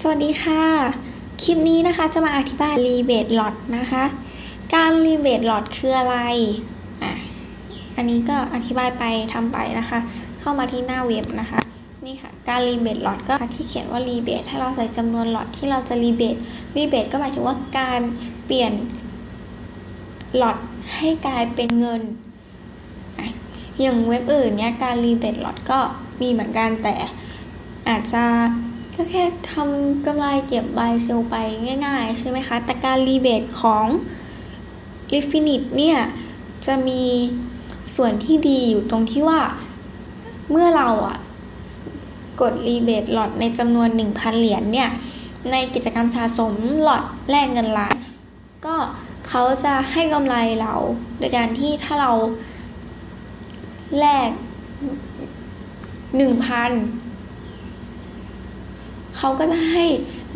สวัสดีค่ะ คลิปนี้นะคะจะมาอธิบาย rebate lot นะคะ การ rebate lot คืออะไรอะอันนี้ก็อธิบายไปทำไปนะคะ เข้ามาที่หน้าเว็บนะคะ นี่ค่ะ การ rebate lot ก็ที่เขียนว่า rebate ถ้เราใส่จำนวน lot ที่เราจะ rebate rebate ก็หมายถึงว่าการเปลี่ยน lot ให้กลายเป็นเงิน อย่างเว็บอื่นเนี้ยการ rebate lot ก็มีเหมือนกันแต่อาจจะ ก็แค่ทำกำไรเก็บบเซลไปง่ายๆ ใช่ไหมคะ แต่การรีเบทของ r e f i n i t เนี่ย จะมีส่วนที่ดีอยู่ตรงที่ว่าเมื่อเราอะกดรีเบทหลอดในจำนวน 1,000 เหรียญเนี่ย ในกิจกรรมสะสมหลอดแลกเงินล้าน ก็เขาจะให้กำไรเราโดยการที่ถ้าเราแลก1,000 เขาก็จะให้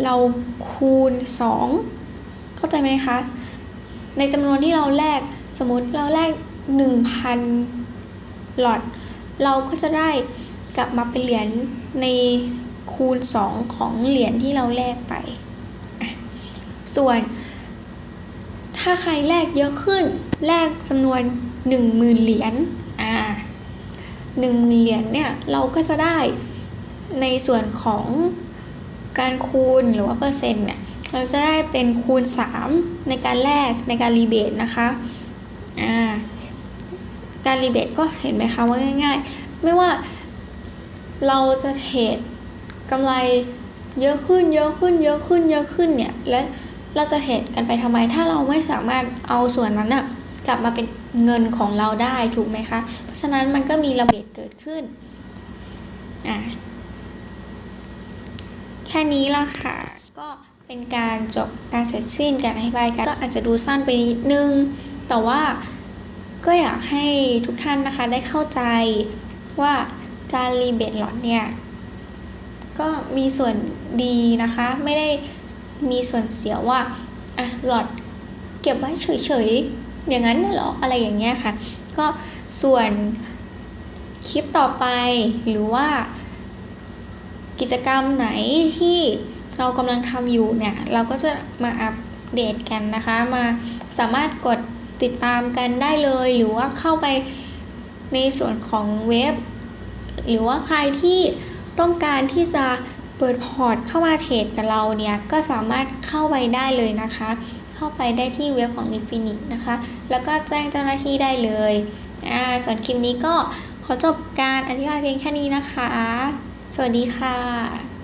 เราคูณ 2 เข้าใจไหมคะ ในจำนวนที่เราแลกสมมติเราแลก 1,000 หลอด เราก็จะได้กลับมาเป็นเหรียญในคูณ 2 ของเหรียญที่เราแลกไป ส่วนถ้าใครแลกเยอะขึ้น แลกจำนวน 10,000 เหรียญ อ่า10,000เหรียญเนี่ย เราก็จะได้ในส่วนของ การคูณหรือว่าเปอร์เซ็นต์เนี่ยเราจะได้เป็นคูณ 3 ในการแลกในการรีเบทนะคะอ่าการรีเบทก็เห็นไหมคะว่าง่ายๆ ไม่ว่าเราจะเทรดกำไรเยอะขึ้นเยอะขึ้นเยอะขึ้นเยอะขึ้นเนี่ยและเราจะเทรดกันไปทำไมถ้าเราไม่สามารถเอาส่วนนั้นอะกลับมาเป็นเงินของเราได้ถูกไหมคะ เพราะฉะนั้นมันก็มีระเบิดเกิดขึ้นอ่า แค่นี้ละค่ะ ก็เป็นการจบการเสร็จสิ้นการอธิบายกันก็อาจจะดูสั้นไปนิดนึง แต่ว่าก็อยากให้ทุกท่านนะคะได้เข้าใจว่าการรีเบทหลอดเนี่ย ก็มีส่วนดีนะคะ ไม่ได้มีส่วนเสียว่าอะหลอดเก็บไว้เฉยๆ อย่างนั้นเหรออะไรอย่างเงี้ยค่ะ ก็ส่วนคลิปต่อไปหรือว่า กิจกรรมไหนที่เรากำลังทำอยู่เนี่ย เราก็จะมาอัปเดตกันนะคะ มาสามารถกดติดตามกันได้เลย หรือว่าเข้าไปในส่วนของเว็บ หรือว่าใครที่ต้องการที่จะเปิดพอร์ตเข้ามาเทรดกับเราเนี่ย ก็สามารถเข้าไปได้เลยนะคะ เข้าไปได้ที่เว็บของ Infinite นะคะ แล้วก็แจ้งเจ้าหน้าที่ได้เลย อ่า ส่วนคลิปนี้ก็ขอจบการอธิบายเพียงแค่นี้นะคะ สวัสดีค่ะ